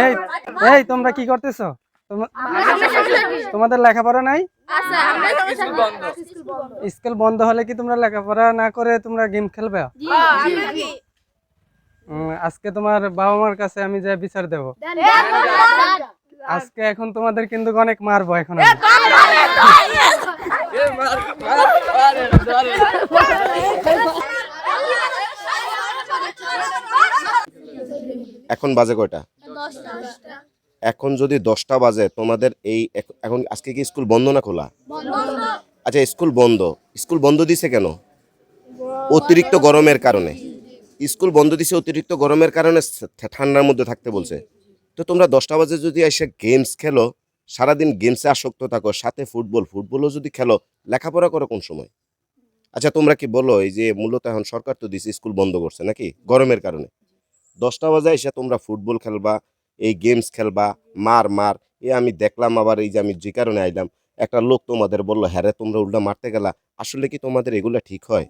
এই এই তোমরা কি করতেছো? তোমরা- তোমাদের লেখাপড়া নাই? স্কুল বন্ধ। হলে কি তোমরা লেখাপড়া না করে তোমরা গেম খেলবে? আজকে তোমার বাবা মার কাছে আমি যে বিচার দেব। আজকে এখন তোমাদের কিন্তু অনেক মারবো এখন এখন বাজে কয়টা? এখন যদি দশটা বাজে তোমাদের এই এখন আজকে কি স্কুল বন্ধ না খোলা? আচ্ছা স্কুল বন্ধ। স্কুল বন্ধ দিছে কেন? অতিরিক্ত গরমের কারণে। স্কুল বন্ধ দিছে অতিরিক্ত গরমের কারণে ঠান্ডার মধ্যে থাকতে বলছে। তো তোমরা দশটা বাজে যদি এসে গেমস খেলো সারাদিন গেমসে আসক্ত থাকো সাথে ফুটবল ফুটবলও যদি খেলো লেখাপড়া করো কোন সময়? আচ্ছা তোমরা কি বলো এই যে মূলত এখন সরকার তো দিছে স্কুল বন্ধ করছে নাকি? গরমের কারণে। দশটা বাজে এসে তোমরা ফুটবল খেলবা, এই গেমস খেলবা, মার মার। এ আমি দেখলাম আবার এই যে আমি যে কারণে আইলাম, একটা লোক তোমাদের বলল হ্যাঁ তোমরা উল্টা মারতে গেলা। আসলে কি তোমাদের এগুলা ঠিক হয়?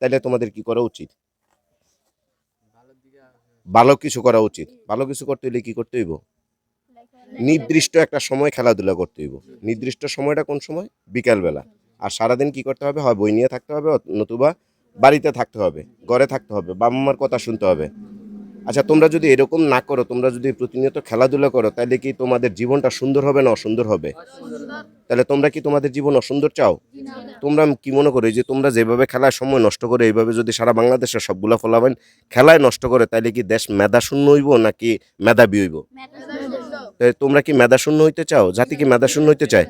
তাইলে তোমাদের কি করা উচিত? ভালো কিছু করা উচিত। ভালো কিছু করতে হইলে কি করতে হইব? নির্দিষ্ট একটা সময় খেলাধুলা করতে হইব। নির্দিষ্ট সময়টা কোন সময়? বিকালবেলা। আর সারাদিন কি করতে হবে? হয় বই নিয়ে থাকতে হবে নতুবা বাড়িতে থাকতে হবে, ঘরে থাকতে হবে বাবা মার কথা শুনতে হবে। আচ্ছা তোমরা যদি এরকম না করো, তোমরা যদি প্রতিনিয়ত খেলাধুলা করো, তাহলে কি তোমাদের জীবনটা সুন্দর হবে না অসুন্দর হবে? তাহলে তোমরা কি তোমাদের জীবন অসুন্দর চাও? তোমরা কি মনে করো যে তোমরা যেভাবে খেলায় সময় নষ্ট করে, এইভাবে যদি সারা বাংলাদেশের সবগুলা ফলাবেন, খেলায় নষ্ট করে, তাহলে কি দেশ মেধা শূন্য হইব নাকি মেধাবী হইব? তোমরা কি মেধা শূন্য হইতে চাও? জাতি কি মেধা শূন্য হইতে চায়?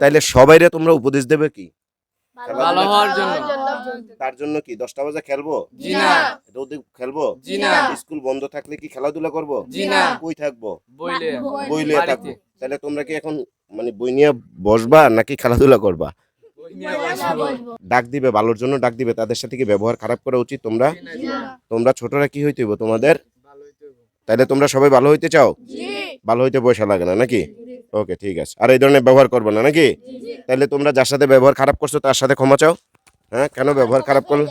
তাইলে সবাইরে তোমরা উপদেশ দেবে কি? ভালো হওয়ার জন্য। তার জন্য কি দশটা বাজে খেলব? রোদে খেলব? স্কুল বন্ধ থাকলে কি খেলাধুলা করব? জি না। কই থাকব? বইলে। বই লিয়ে থাকব। তাহলে তোমরা কি এখন মানে বই নিয়ে বসবা নাকি খেলাধুলা করবা? বই। ডাক দিবে ভালোর জন্য ডাক দিবে। তাদের সাথে কি ব্যবহার খারাপ করা উচিত তোমরা? তোমরা ছোটরা কি হইতে হইব তোমাদের? তাহলে তোমরা সবাই ভালো হইতে চাও? ভালো হইতে পয়সা লাগে না নাকি? ওকে ঠিক আছে। আর এই ধরনের ব্যবহার করবে না নাকি? তাহলে তোমরা যার সাথে ব্যবহার খারাপ করছ তার সাথে ক্ষমা চাও? হ্যাঁ কেন ব্যবহার খারাপ করল?